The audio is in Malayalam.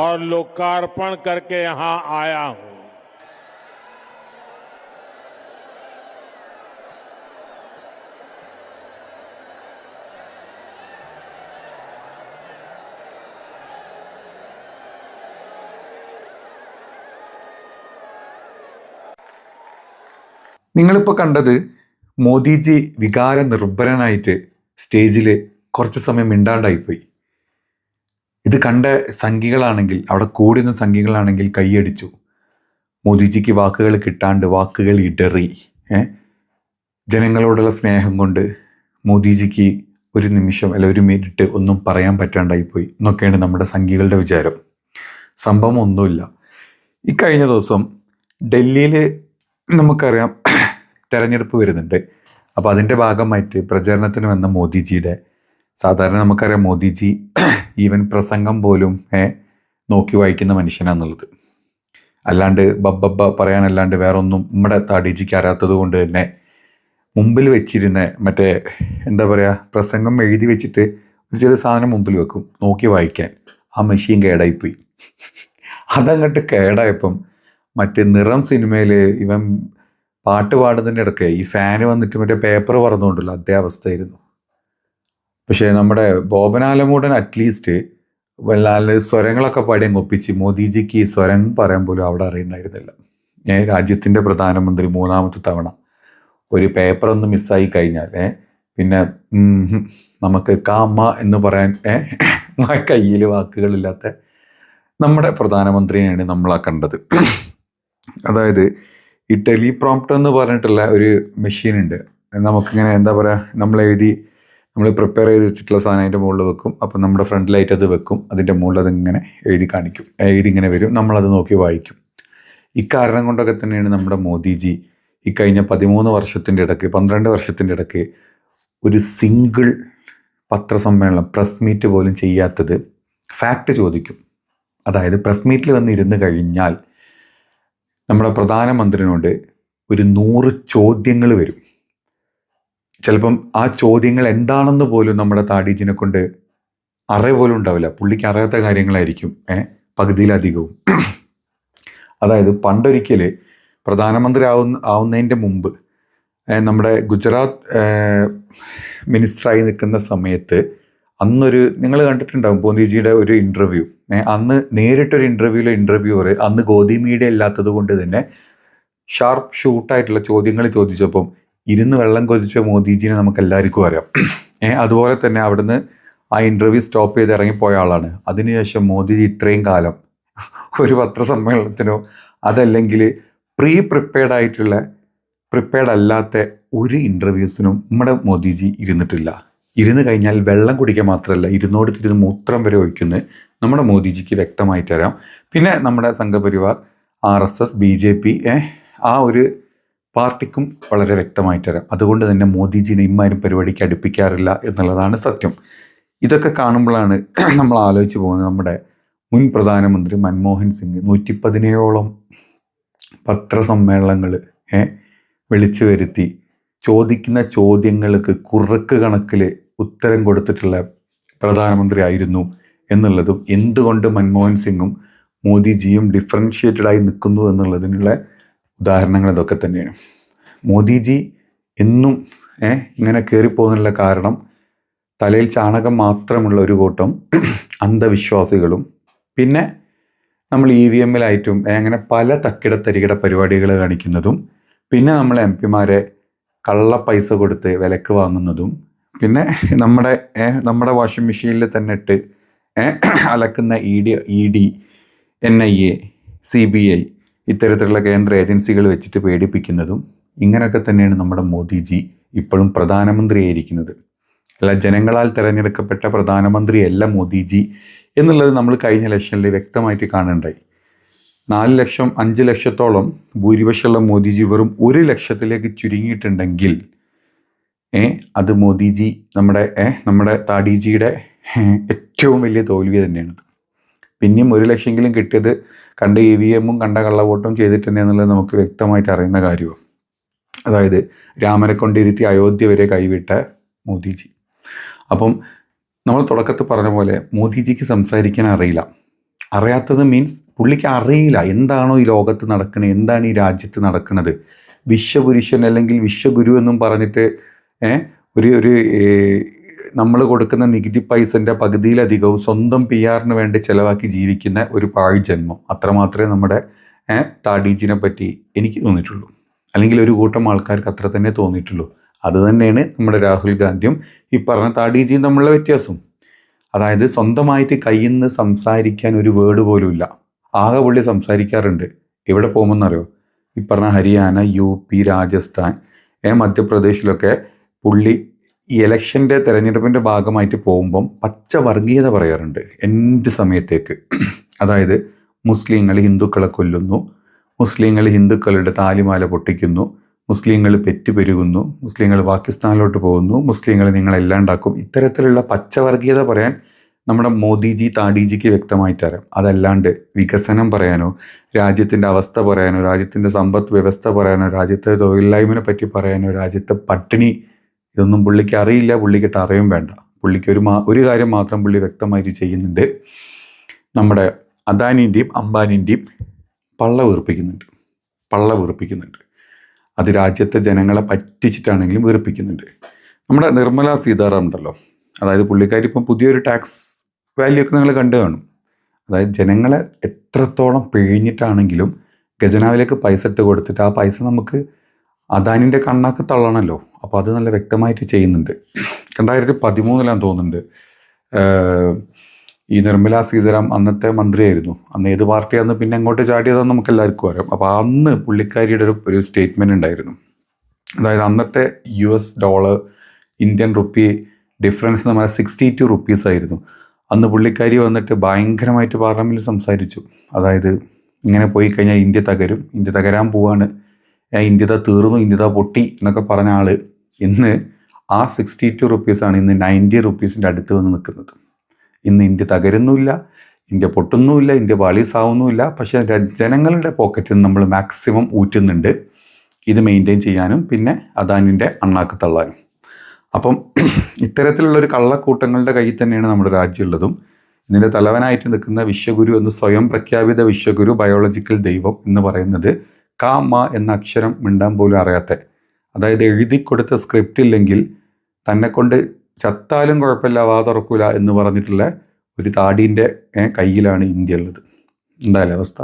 और लोकार्पण करके यहां आया हूं നിങ്ങളിപ്പോൾ കണ്ടത് മോദിജി വികാര നിർഭരനായിട്ട് സ്റ്റേജിൽ കുറച്ച് സമയം മിണ്ടാണ്ടായിപ്പോയി ഇത് കണ്ട സംഘികളാണെങ്കിൽ അവിടെ കൂടുന്ന സംഘികളാണെങ്കിൽ കൈയടിച്ചു. മോദിജിക്ക് വാക്കുകൾ കിട്ടാണ്ട് വാക്കുകൾ ഇടറി ജനങ്ങളോടുള്ള സ്നേഹം കൊണ്ട് മോദിജിക്ക് ഒരു നിമിഷം അല്ല ഒരു മിനിറ്റ് ഒന്നും പറയാൻ പറ്റാണ്ടായിപ്പോയി. എന്നൊക്കെയാണ് നമ്മുടെ സംഘികളുടെ വിചാരം. സംഭവം ഒന്നുമില്ല. ഇക്കഴിഞ്ഞ ദിവസം ഡൽഹിയിൽ നമുക്കറിയാം തെരഞ്ഞെടുപ്പ് വരുന്നുണ്ട്. അപ്പോൾ അതിന്റെ ഭാഗമായിട്ട് പ്രചരണത്തിന് വന്ന മോദിജിയുടെ സാധാരണ നമുക്കറിയാം മോദിജി ഈവൻ പ്രസംഗം പോലും നോക്കി വായിക്കുന്ന മനുഷ്യനാണെന്നുള്ളത് അല്ലാണ്ട് ബബ്ബബ്ബ പറയാനല്ലാണ്ട് വേറെ ഒന്നും നമ്മുടെ തടിജിക്ക് അറിയാത്തത് കൊണ്ട് തന്നെ മുമ്പിൽ വെച്ചിരുന്ന മറ്റേ എന്താ പറയുക പ്രസംഗം എഴുതി വെച്ചിട്ട് ഒരു ചെറിയ സാധനം മുമ്പിൽ വെക്കും നോക്കി വായിക്കാൻ. ആ മെഷീൻ കേടായിപ്പോയി. അതങ്ങോട്ട് കേടായപ്പം മറ്റേ നിറം സിനിമയിൽ ഇവൻ പാട്ട് പാടുന്നതിന്റെ ഇടയ്ക്ക് ഈ ഫാന് വന്നിട്ട് മറ്റേ പേപ്പർ പറന്നുകൊണ്ടല്ലോ അതേ അവസ്ഥയായിരുന്നു. പക്ഷേ നമ്മുടെ ബോബനാലമൂടൻ അറ്റ്ലീസ്റ്റ് വല്ലാതെ സ്വരങ്ങളൊക്കെ പാടി ഒപ്പിച്ച് മോദിജിക്ക് ഈ സ്വരം പറയാൻ പോലും അവിടെ അറിയണ്ടായിരുന്നില്ല. ഏഹ് രാജ്യത്തിന്റെ പ്രധാനമന്ത്രി മൂന്നാമത്തെ തവണ ഒരു പേപ്പർ ഒന്ന് മിസ്സായി കഴിഞ്ഞാൽ പിന്നെ നമുക്ക് കാമ എന്ന് പറയാൻ കയ്യിൽ വാക്കുകളില്ലാത്ത നമ്മുടെ പ്രധാനമന്ത്രിയെയാണ് നമ്മളാ കണ്ടത്. അതായത് ഈ ടെലിപ്രോംപ്റ്റ് എന്ന് പറഞ്ഞിട്ടുള്ള ഒരു മെഷീനുണ്ട് നമുക്കിങ്ങനെ എന്താ പറയുക നമ്മൾ എഴുതി നമ്മൾ പ്രിപ്പയർ ചെയ്ത് വെച്ചിട്ടുള്ള സാധനം അതിന്റെ മുകളിൽ വെക്കും. അപ്പം നമ്മുടെ ഫ്രണ്ടിലായിട്ട് അത് വെക്കും. അതിന്റെ മുകളിൽ അതിങ്ങനെ എഴുതി കാണിക്കും. എഴുതി ഇങ്ങനെ വരും. നമ്മളത് നോക്കി വായിക്കും. ഇക്കാരണം കൊണ്ടൊക്കെ തന്നെയാണ് നമ്മുടെ മോദിജി ഇക്കഴിഞ്ഞ കഴിഞ്ഞ പതിമൂന്ന് വർഷത്തിന്റെ ഇടയ്ക്ക് പന്ത്രണ്ട് വർഷത്തിന്റെ ഇടയ്ക്ക് ഒരു സിംഗിൾ പത്രസമ്മേളനം പ്രസ് മീറ്റ് പോലും ചെയ്യാത്തത് ഫാക്റ്റ് ചോദിക്കും. അതായത് പ്രസ് മീറ്റിൽ വന്ന് ഇരുന്ന് കഴിഞ്ഞാൽ നമ്മുടെ പ്രധാനമന്ത്രിനോട് ഒരു നൂറ് ചോദ്യങ്ങൾ വരും. ചിലപ്പം ആ ചോദ്യങ്ങൾ എന്താണെന്ന് പോലും നമ്മുടെ താടീജിനെ കൊണ്ട് അറിയ പോലും ഉണ്ടാവില്ല. പുള്ളിക്ക് അറിയാത്ത കാര്യങ്ങളായിരിക്കും ഏഹ് പകുതിയിലധികവും. അതായത് പണ്ടൊരിക്കൽ പ്രധാനമന്ത്രി ആവുന്ന ആവുന്നതിന്റെ മുമ്പ് നമ്മുടെ ഗുജറാത്ത് മിനിസ്റ്ററായി നിൽക്കുന്ന സമയത്ത് അന്നൊരു നിങ്ങൾ കണ്ടിട്ടുണ്ടാവും മോദിജിയുടെ ഒരു ഇന്റർവ്യൂ അന്ന് നേരിട്ടൊരു ഇന്റർവ്യൂവിലെ ഇന്റർവ്യൂവർ അന്ന് ഗോദി മീഡിയ ഇല്ലാത്തത് കൊണ്ട് തന്നെ ഷാർപ്പ് ഷൂട്ടായിട്ടുള്ള ചോദ്യങ്ങൾ ചോദിച്ചപ്പം ഇരുന്ന് വെള്ളം കൊതിച്ച മോദിജിനെ നമുക്ക് എല്ലാവർക്കും അറിയാം അതുപോലെ തന്നെ അവിടുന്ന് ആ ഇന്റർവ്യൂ സ്റ്റോപ്പ് ചെയ്ത് ഇറങ്ങിപ്പോയ ആളാണ്. അതിനുശേഷം മോദിജി ഇത്രയും കാലം ഒരു പത്രസമ്മേളനത്തിനോ അതല്ലെങ്കിൽ പ്രീ പ്രിപ്പയർഡ് ആയിട്ടുള്ള പ്രിപ്പയർഡ് അല്ലാത്ത ഒരു ഇന്റർവ്യൂസിനും നമ്മുടെ മോദിജി ഇരുന്നിട്ടില്ല. ഇരുന്ന് കഴിഞ്ഞാൽ വെള്ളം കുടിക്കുക മാത്രമല്ല ഇരുന്നോട് തിരുന്ന് മൂത്രം വരെ ഒഴിക്കുന്നത് നമ്മുടെ മോദിജിക്ക് വ്യക്തമായിട്ട് തരാം പിന്നെ നമ്മുടെ Sangh Parivar R S S B J P ആ ഒരു പാർട്ടിക്കും വളരെ വ്യക്തമായിട്ട് തരാം അതുകൊണ്ട് തന്നെ മോദിജിനെ ഇമ്മാരും പരിപാടിക്ക് അടുപ്പിക്കാറില്ല എന്നുള്ളതാണ് സത്യം. ഇതൊക്കെ കാണുമ്പോഴാണ് നമ്മൾ ആലോചിച്ച് പോകുന്നത് നമ്മുടെ മുൻ പ്രധാനമന്ത്രി മൻമോഹൻ സിംഗ് നൂറ്റി പതിനേഴോളം പത്രസമ്മേളനങ്ങൾ വിളിച്ചു വരുത്തി ചോദിക്കുന്ന ചോദ്യങ്ങൾക്ക് കുറുക്ക് കണക്കിൽ ഉത്തരം കൊടുത്തിട്ടുള്ള പ്രധാനമന്ത്രി ആയിരുന്നു എന്നുള്ളതും എന്തുകൊണ്ട് മൻമോഹൻ സിംഗും മോദിജിയും ഡിഫറൻഷ്യേറ്റഡ് ആയി നിൽക്കുന്നു എന്നുള്ളതിനുള്ള ഉദാഹരണങ്ങൾ ഇതൊക്കെ തന്നെയാണ്. മോദിജി എന്നും ഇങ്ങനെ കയറിപ്പോകുന്നുള്ള കാരണം തലയിൽ ചാണകം മാത്രമുള്ള ഒരു കൂട്ടം അന്ധവിശ്വാസികളും പിന്നെ നമ്മൾ ഇ വി എമ്മിലായിട്ടും അങ്ങനെ പല തക്കിട തരികിട പരിപാടികൾ കാണിക്കുന്നതും പിന്നെ നമ്മൾ എം പിമാരെ കള്ള പൈസ കൊടുത്ത് വിലക്ക് വാങ്ങുന്നതും പിന്നെ നമ്മുടെ നമ്മുടെ വാഷിംഗ് മെഷീനിൽ തന്നെ ഇട്ട് അലക്കുന്ന E D E D N I A C B I ഇത്തരത്തിലുള്ള കേന്ദ്ര ഏജൻസികൾ വെച്ചിട്ട് പേടിപ്പിക്കുന്നതും ഇങ്ങനെയൊക്കെ തന്നെയാണ് നമ്മുടെ മോദിജി ഇപ്പോഴും പ്രധാനമന്ത്രിയായിരിക്കുന്നത്. അല്ല ജനങ്ങളാൽ തിരഞ്ഞെടുക്കപ്പെട്ട പ്രധാനമന്ത്രിയല്ല മോദിജി എന്നുള്ളത് നമ്മൾ കഴിഞ്ഞ ഇലക്ഷനിൽ വ്യക്തമായിട്ട് കാണണ്ടായി നാല് ലക്ഷം അഞ്ച് ലക്ഷത്തോളം ഭൂരിപക്ഷമുള്ള മോദിജി വെറും ഒരു ലക്ഷത്തിലേക്ക് ചുരുങ്ങിയിട്ടുണ്ടെങ്കിൽ ഏ അത് മോദിജി നമ്മുടെ ഏ നമ്മുടെ താടിജിയുടെ ഏറ്റവും വലിയ തോൽവി തന്നെയാണത്. പിന്നെയും ഒരു ലക്ഷമെങ്കിലും കിട്ടിയത് കണ്ട ഇ വി എമ്മും കണ്ട കള്ളവോട്ടും ചെയ്തിട്ടുണ്ടെന്നുള്ളത് നമുക്ക് വ്യക്തമായിട്ട് അറിയുന്ന കാര്യമാണ് അതായത് രാമനെ കൊണ്ടിരുത്തി അയോധ്യ വരെ കൈവിട്ട മോദിജി. അപ്പം നമ്മൾ തുടക്കത്തിൽ പറഞ്ഞ പോലെ മോദിജിക്ക് സംസാരിക്കാൻ അറിയില്ല. അറിയാത്തത് മീൻസ് പുള്ളിക്ക് അറിയില്ല. എന്താണോ ഈ ലോകത്ത് നടക്കുന്നത് എന്താണ് ഈ രാജ്യത്ത് നടക്കുന്നത് വിശ്വപുരുഷൻ അല്ലെങ്കിൽ വിശ്വഗുരു എന്നും പറഞ്ഞിട്ട് ഒരു ഒരു നമ്മൾ കൊടുക്കുന്ന നികുതി പൈസന്റെ പകുതിയിലധികവും സ്വന്തം പി ആറിന് വേണ്ടി ചിലവാക്കി ജീവിക്കുന്ന ഒരു പാഴ് ജന്മം. അത്രമാത്രമേ നമ്മുടെ താഡീജിനെ പറ്റി എനിക്ക് തോന്നിയിട്ടുള്ളൂ. അല്ലെങ്കിൽ ഒരു കൂട്ടം ആൾക്കാർക്ക് അത്ര തന്നെ തോന്നിയിട്ടുള്ളൂ. അത് തന്നെയാണ് നമ്മുടെ രാഹുൽ ഗാന്ധിയും ഈ പറഞ്ഞ താഡീജിയും തമ്മിലുള്ള വ്യത്യാസം. അതായത് സ്വന്തമായിട്ട് കയ്യിൽ നിന്ന് സംസാരിക്കാൻ ഒരു വേർഡ് പോലും ഇല്ല. ആകെ പുള്ളി സംസാരിക്കാറുണ്ട്. എവിടെ പോകുമെന്നറിയോ? ഈ പറഞ്ഞ ഹരിയാന യു പി രാജസ്ഥാൻ മധ്യപ്രദേശിലൊക്കെ പുള്ളി ഈ ഇലക്ഷന്റെ തെരഞ്ഞെടുപ്പിന്റെ ഭാഗമായിട്ട് പോകുമ്പം പച്ച വർഗീയത പറയാറുണ്ട് എന്ത് സമയത്തേക്ക്. അതായത് മുസ്ലിങ്ങൾ ഹിന്ദുക്കളെ കൊല്ലുന്നു മുസ്ലിങ്ങൾ ഹിന്ദുക്കളുടെ താലിമാല പൊട്ടിക്കുന്നു മുസ്ലിങ്ങൾ പെറ്റുപെരുകുന്നു മുസ്ലിങ്ങൾ പാകിസ്ഥാനിലോട്ട് പോകുന്നു മുസ്ലിങ്ങൾ നിങ്ങളെല്ലാം ഉണ്ടാക്കും ഇത്തരത്തിലുള്ള പച്ചവർഗീയത പറയാൻ നമ്മുടെ മോദിജി താടിജിക്ക് വ്യക്തമായിട്ട് അറിയാം അതല്ലാണ്ട് വികസനം പറയാനോ രാജ്യത്തിന്റെ അവസ്ഥ പറയാനോ രാജ്യത്തിന്റെ സമ്പദ് വ്യവസ്ഥ പറയാനോ രാജ്യത്തെ തൊഴിലില്ലായ്മനെ പറ്റി പറയാനോ രാജ്യത്തെ പട്ടിണി ഇതൊന്നും പുള്ളിക്ക് അറിയില്ല പുള്ളിക്കിട്ട് അറിയും വേണ്ട. പുള്ളിക്ക് ഒരു മാ ഒരു കാര്യം മാത്രം പുള്ളി വ്യക്തമായിട്ട് ചെയ്യുന്നുണ്ട്. നമ്മുടെ അദാനിന്റെയും അംബാനിന്റെയും പള്ള വീർപ്പിക്കുന്നുണ്ട്. പള്ള വീർപ്പിക്കുന്നുണ്ട്. അത് രാജ്യത്തെ ജനങ്ങളെ പറ്റിച്ചിട്ടാണെങ്കിലും വീർപ്പിക്കുന്നുണ്ട്. നമ്മുടെ നിർമ്മല സീതാറാം ഉണ്ടല്ലോ. അതായത് പുള്ളിക്കാരി ഇപ്പം പുതിയൊരു ടാക്സ് വാല്യൂ ഒക്കെ നിങ്ങൾ കണ്ടു കാണും. അതായത് ജനങ്ങളെ എത്രത്തോളം പിഴിഞ്ഞിട്ടാണെങ്കിലും ഖജനാവിലേക്ക് പൈസ ഇട്ട് കൊടുത്തിട്ട് ആ പൈസ നമുക്ക് അദാനിന്റെ കണ്ണാക്ക് തള്ളണല്ലോ. അപ്പോൾ അത് നല്ല വ്യക്തമായിട്ട് ചെയ്യുന്നുണ്ട്. രണ്ടായിരത്തി പതിമൂന്നിലാന്ന് തോന്നുന്നുണ്ട് ഈ നിർമ്മല സീതാറാം അന്നത്തെ മന്ത്രിയായിരുന്നു. അന്ന് ഏത് പാർട്ടിയാണെന്ന് പിന്നെ അങ്ങോട്ട് ചാടിയതെന്ന് നമുക്ക് എല്ലാവർക്കും അറിയാം. അപ്പോൾ അന്ന് പുള്ളിക്കാരിയുടെ ഒരു ഒരു സ്റ്റേറ്റ്മെന്റ് ഉണ്ടായിരുന്നു. അതായത് അന്നത്തെ U S dollar Indian rupee difference നമ്മൾ സിക്സ്റ്റി ടു റുപ്പീസ് ആയിരുന്നു. അന്ന് പുള്ളിക്കാരി വന്നിട്ട് ഭയങ്കരമായിട്ട് പാർലമെന്റിൽ സംസാരിച്ചു. അതായത് ഇങ്ങനെ പോയി കഴിഞ്ഞാൽ ഇന്ത്യ തകരും ഇന്ത്യ തകരാൻ പോവാണ്. ഇന്ത്യത തീർന്നു ഇന്ത്യത പൊട്ടി എന്നൊക്കെ പറഞ്ഞ ആൾ ഇന്ന് ആ സിക്സ്റ്റി ടു റുപ്പീസാണ് ഇന്ന് നയന്റി റുപ്പീസിന്റെ അടുത്ത് വന്ന് നിൽക്കുന്നത്. ഇന്ന് ഇന്ത്യ തകരുന്നുമില്ല ഇന്ത്യ പൊട്ടുന്നുമില്ല ഇന്ത്യ പാളീസാവുന്നുമില്ല പക്ഷേ ജനങ്ങളുടെ പോക്കറ്റിൽ നമ്മൾ മാക്സിമം ഊറ്റുന്നുണ്ട്. ഇത് മെയിന്റെയിൻ ചെയ്യാനും പിന്നെ അദാനിന്റെ അണ്ണാക്ക് തള്ളാനും. അപ്പം ഇത്തരത്തിലുള്ളൊരു കള്ളക്കൂട്ടങ്ങളുടെ കയ്യിൽ തന്നെയാണ് നമ്മുടെ രാജ്യമുള്ളതും ഇതിന്റെ തലവനായിട്ട് നിൽക്കുന്ന വിശ്വഗുരു എന്ന് സ്വയം പ്രഖ്യാപിത വിശ്വഗുരു ബയോളജിക്കൽ ദൈവം എന്ന് പറയുന്നത് കാ മ എന്ന അക്ഷരം മിണ്ടാൻ പോലും അറിയാത്ത. അതായത് എഴുതി കൊടുത്ത സ്ക്രിപ്റ്റ് ഇല്ലെങ്കിൽ തന്നെ കൊണ്ട് ചത്താലും കുഴപ്പമില്ല വാ തുറക്കൂല എന്ന് പറഞ്ഞിട്ടുള്ള ഒരു താടീന്റെ കയ്യിലാണ് ഇന്ത്യ ഉള്ളത്. എന്തായാലും അവസ്ഥ?